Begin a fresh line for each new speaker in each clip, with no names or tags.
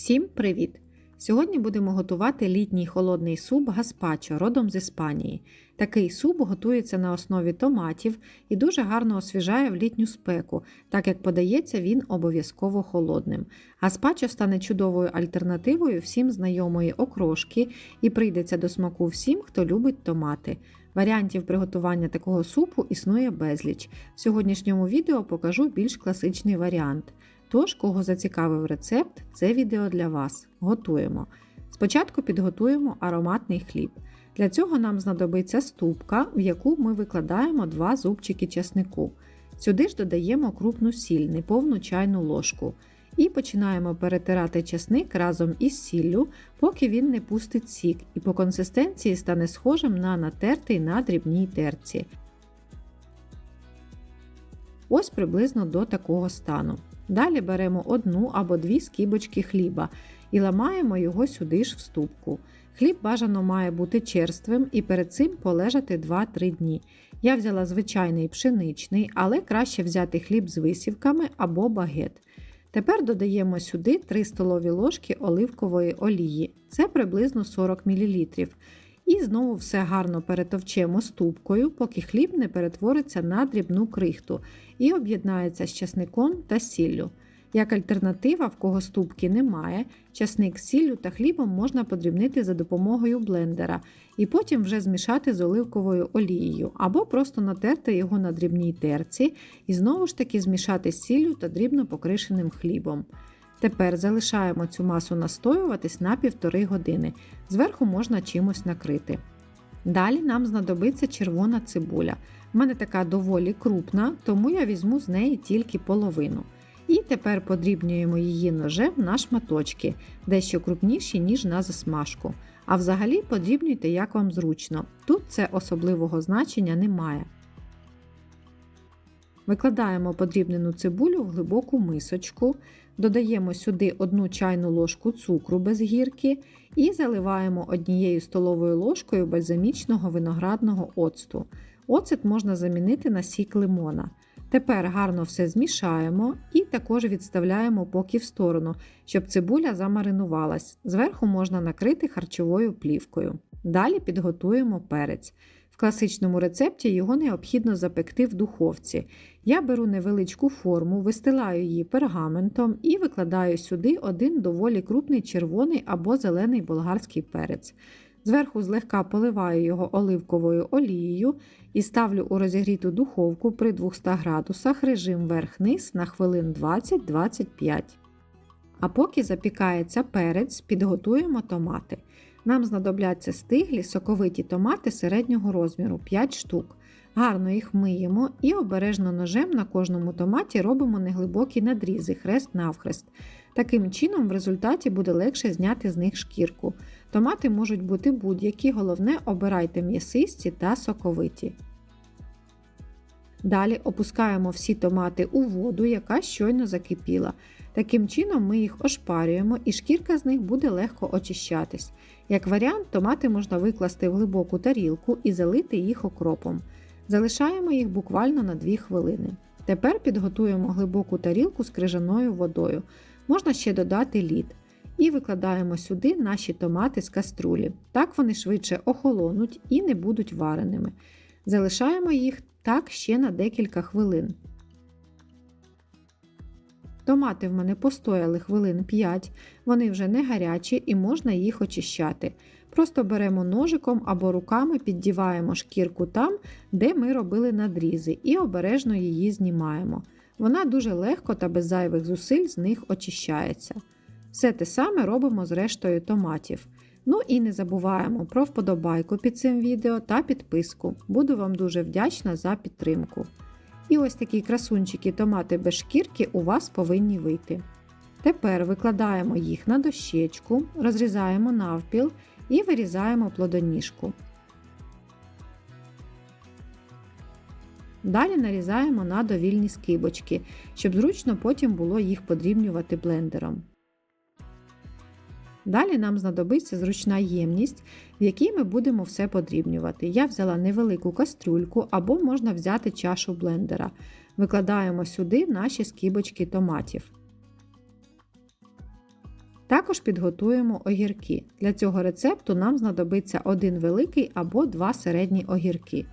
Всім привіт! Сьогодні будемо готувати літній холодний суп гаспачо родом з Іспанії. Такий суп готується на основі томатів і дуже гарно освіжає в літню спеку, так як подається він обов'язково холодним. Гаспачо стане чудовою альтернативою всім знайомої окрошки і прийдеться до смаку всім, хто любить томати. Варіантів приготування такого супу існує безліч. В сьогоднішньому відео покажу більш класичний варіант. Тож, кого зацікавив рецепт, це відео для вас. Готуємо. Спочатку підготуємо ароматний хліб. Для цього нам знадобиться ступка, в яку ми викладаємо 2 зубчики часнику. Сюди ж додаємо крупну сіль, неповну чайну ложку. І починаємо перетирати часник разом із сіллю, поки він не пустить сік і по консистенції стане схожим на натертий на дрібній терці. Ось приблизно до такого стану. Далі беремо одну або дві скибочки хліба і ламаємо його сюди ж в ступку. Хліб бажано має бути черствим і перед цим полежати 2-3 дні. Я взяла звичайний пшеничний, але краще взяти хліб з висівками або багет. Тепер додаємо сюди 3 столові ложки оливкової олії, це приблизно 40 мл. І знову все гарно перетовчемо ступкою, поки хліб не перетвориться на дрібну крихту і об'єднається з часником та сіллю. Як альтернатива, в кого ступки немає, часник з сіллю та хлібом можна подрібнити за допомогою блендера і потім вже змішати з оливковою олією, або просто натерти його на дрібній терці і знову ж таки змішати з сіллю та дрібно покришеним хлібом. Тепер залишаємо цю масу настоюватись на півтори години. Зверху можна чимось накрити. Далі нам знадобиться червона цибуля. У мене така доволі крупна, тому я візьму з неї тільки половину. І тепер подрібнюємо її ножем на шматочки, дещо крупніші, ніж на засмажку. А взагалі подрібнюйте, як вам зручно. Тут це особливого значення немає. Викладаємо подрібнену цибулю в глибоку мисочку, додаємо сюди 1 чайну ложку цукру без гірки і заливаємо однією столовою ложкою бальзамічного виноградного оцту. Оцет можна замінити на сік лимона. Тепер гарно все змішаємо і також відставляємо поки в сторону, щоб цибуля замаринувалась. Зверху можна накрити харчовою плівкою. Далі підготуємо перець класичному рецепті його необхідно запекти в духовці. Я беру невеличку форму, вистилаю її пергаментом і викладаю сюди один доволі крупний червоний або зелений болгарський перець. Зверху злегка поливаю його оливковою олією і ставлю у розігріту духовку при 200 градусах режим верх-низ на хвилин 20-25. А поки запікається перець, підготуємо томати. Нам знадобляться стиглі соковиті томати середнього розміру 5 штук. Гарно їх миємо і обережно ножем на кожному томаті робимо неглибокі надрізи хрест навхрест. Таким чином, в результаті буде легше зняти з них шкірку. Томати можуть бути будь-які, головне, обирайте м'ясисті та соковиті. Далі опускаємо всі томати у воду, яка щойно закипіла. Таким чином ми їх ошпарюємо і шкірка з них буде легко очищатись. Як варіант, томати можна викласти в глибоку тарілку і залити їх окропом. Залишаємо їх буквально на 2 хвилини. Тепер підготуємо глибоку тарілку з крижаною водою. Можна ще додати лід. І викладаємо сюди наші томати з каструлі. Так вони швидше охолонуть і не будуть вареними. Залишаємо їх так ще на декілька хвилин. Томати в мене постояли хвилин 5, вони вже не гарячі і можна їх очищати. Просто беремо ножиком або руками піддіваємо шкірку там, де ми робили надрізи, і обережно її знімаємо. Вона дуже легко та без зайвих зусиль з них очищається. Все те саме робимо з рештою томатів. Ну і не забуваємо про вподобайку під цим відео та підписку. Буду вам дуже вдячна за підтримку. І ось такі красунчики томати без шкірки у вас повинні вийти. Тепер викладаємо їх на дощечку, розрізаємо навпіл і вирізаємо плодоніжку. Далі нарізаємо на довільні скибочки, щоб зручно потім було їх подрібнювати блендером. Далі нам знадобиться зручна ємність, в якій ми будемо все подрібнювати. Я взяла невелику кастрюльку або можна взяти чашу блендера. Викладаємо сюди наші скибочки томатів. Також підготуємо огірки. Для цього рецепту нам знадобиться один великий або два середні огірки.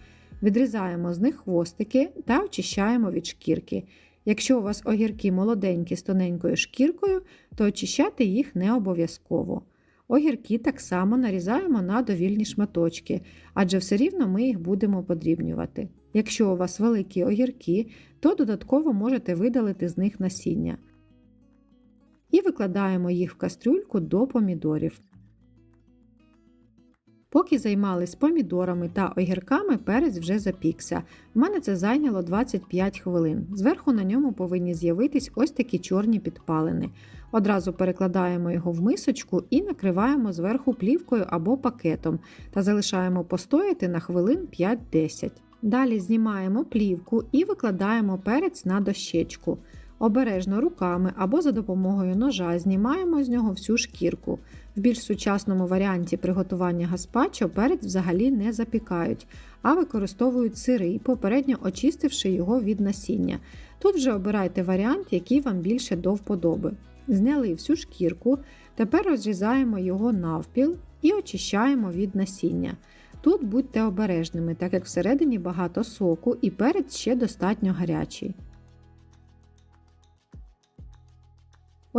Відрізаємо з них хвостики та очищаємо від шкірки. Якщо у вас огірки молоденькі з тоненькою шкіркою, то очищати їх не обов'язково. Огірки так само нарізаємо на довільні шматочки, адже все рівно ми їх будемо подрібнювати. Якщо у вас великі огірки, то додатково можете видалити з них насіння. І викладаємо їх в кастрюльку до помідорів. Поки займались помідорами та огірками, перець вже запікся. У мене це зайняло 25 хвилин. Зверху на ньому повинні з'явитись ось такі чорні підпалини. Одразу перекладаємо його в мисочку і накриваємо зверху плівкою або пакетом та залишаємо постояти на хвилин 5-10. Далі знімаємо плівку і викладаємо перець на дощечку. Обережно руками або за допомогою ножа знімаємо з нього всю шкірку. В більш сучасному варіанті приготування гаспачо перець взагалі не запікають, а використовують сирий, попередньо очистивши його від насіння. Тут вже обирайте варіант, який вам більше до вподоби. Зняли всю шкірку, тепер розрізаємо його навпіл і очищаємо від насіння. Тут будьте обережними, так як всередині багато соку і перець ще достатньо гарячий.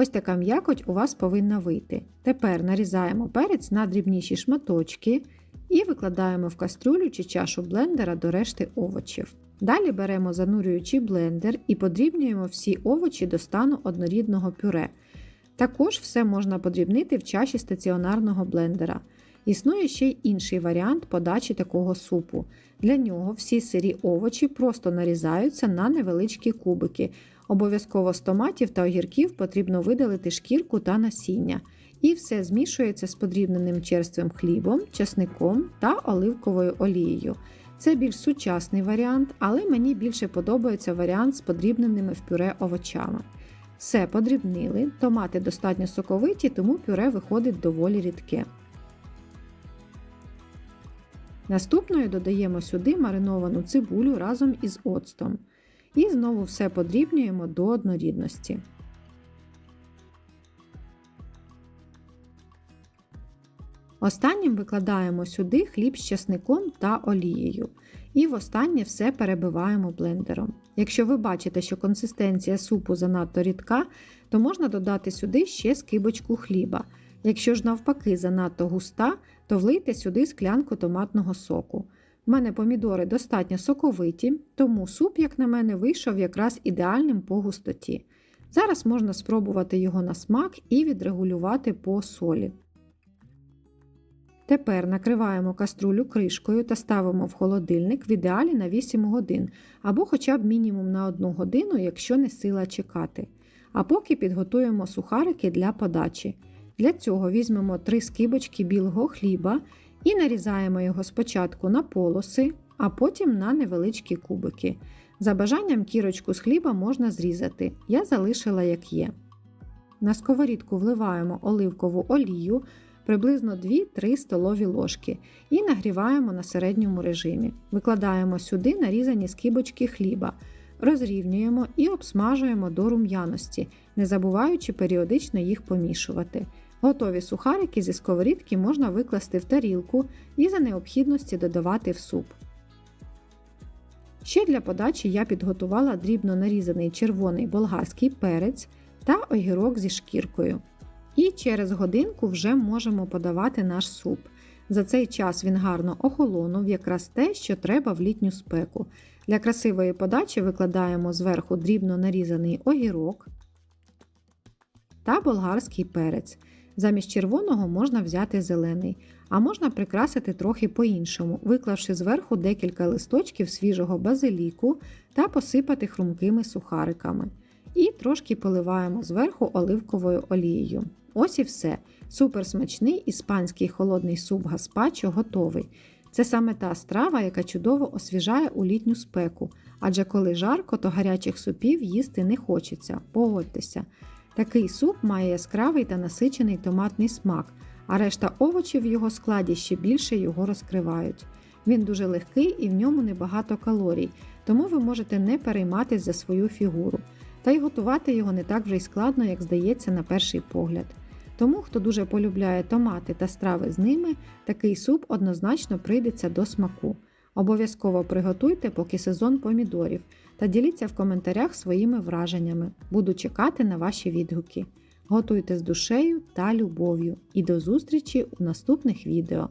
Ось така м'якоть у вас повинна вийти. Тепер нарізаємо перець на дрібніші шматочки і викладаємо в кастрюлю чи чашу блендера до решти овочів. Далі беремо занурюючий блендер і подрібнюємо всі овочі до стану однорідного пюре. Також все можна подрібнити в чаші стаціонарного блендера. Існує ще й інший варіант подачі такого супу. Для нього всі сирі овочі просто нарізаються на невеличкі кубики. Обов'язково з томатів та огірків потрібно видалити шкірку та насіння. І все змішується з подрібненим черствим хлібом, часником та оливковою олією. Це більш сучасний варіант, але мені більше подобається варіант з подрібненими в пюре овочами. Все подрібнили, томати достатньо соковиті, тому пюре виходить доволі рідке. Наступною додаємо сюди мариновану цибулю разом із оцтом. І знову все подрібнюємо до однорідності. Останнім викладаємо сюди хліб з часником та олією. І востаннє все перебиваємо блендером. Якщо ви бачите, що консистенція супу занадто рідка, то можна додати сюди ще скибочку хліба. Якщо ж навпаки занадто густа, то влийте сюди склянку томатного соку. У мене помідори достатньо соковиті, тому суп, як на мене, вийшов якраз ідеальним по густоті. Зараз можна спробувати його на смак і відрегулювати по солі. Тепер накриваємо каструлю кришкою та ставимо в холодильник в ідеалі на 8 годин або хоча б мінімум на 1 годину, якщо не сила чекати. А поки підготуємо сухарики для подачі. Для цього візьмемо 3 скибочки білого хліба і нарізаємо його спочатку на полоси, а потім на невеличкі кубики. За бажанням кірочку з хліба можна зрізати, я залишила як є. На сковорідку вливаємо оливкову олію приблизно 2-3 столові ложки і нагріваємо на середньому режимі. Викладаємо сюди нарізані скибочки хліба, розрівнюємо і обсмажуємо до рум'яності, не забуваючи періодично їх помішувати. Готові сухарики зі сковорідки можна викласти в тарілку і за необхідності додавати в суп. Ще для подачі я підготувала дрібно нарізаний червоний болгарський перець та огірок зі шкіркою. І через годинку вже можемо подавати наш суп. За цей час він гарно охолонув, якраз те, що треба в літню спеку. Для красивої подачі викладаємо зверху дрібно нарізаний огірок та болгарський перець. Замість червоного можна взяти зелений, а можна прикрасити трохи по-іншому, виклавши зверху декілька листочків свіжого базиліку та посипати хрумкими сухариками. І трошки поливаємо зверху оливковою олією. Ось і все. Супер смачний іспанський холодний суп гаспачо готовий. Це саме та страва, яка чудово освіжає у літню спеку, адже коли жарко, то гарячих супів їсти не хочеться. Погодьтеся. Такий суп має яскравий та насичений томатний смак, а решта овочів в його складі ще більше його розкривають. Він дуже легкий і в ньому небагато калорій, тому ви можете не перейматись за свою фігуру. Та й готувати його не так вже й складно, як здається, на перший погляд. Тому, хто дуже полюбляє томати та страви з ними, такий суп однозначно прийдеться до смаку. Обов'язково приготуйте, поки сезон помідорів, та діліться в коментарях своїми враженнями. Буду чекати на ваші відгуки. Готуйте з душею та любов'ю. І до зустрічі у наступних відео.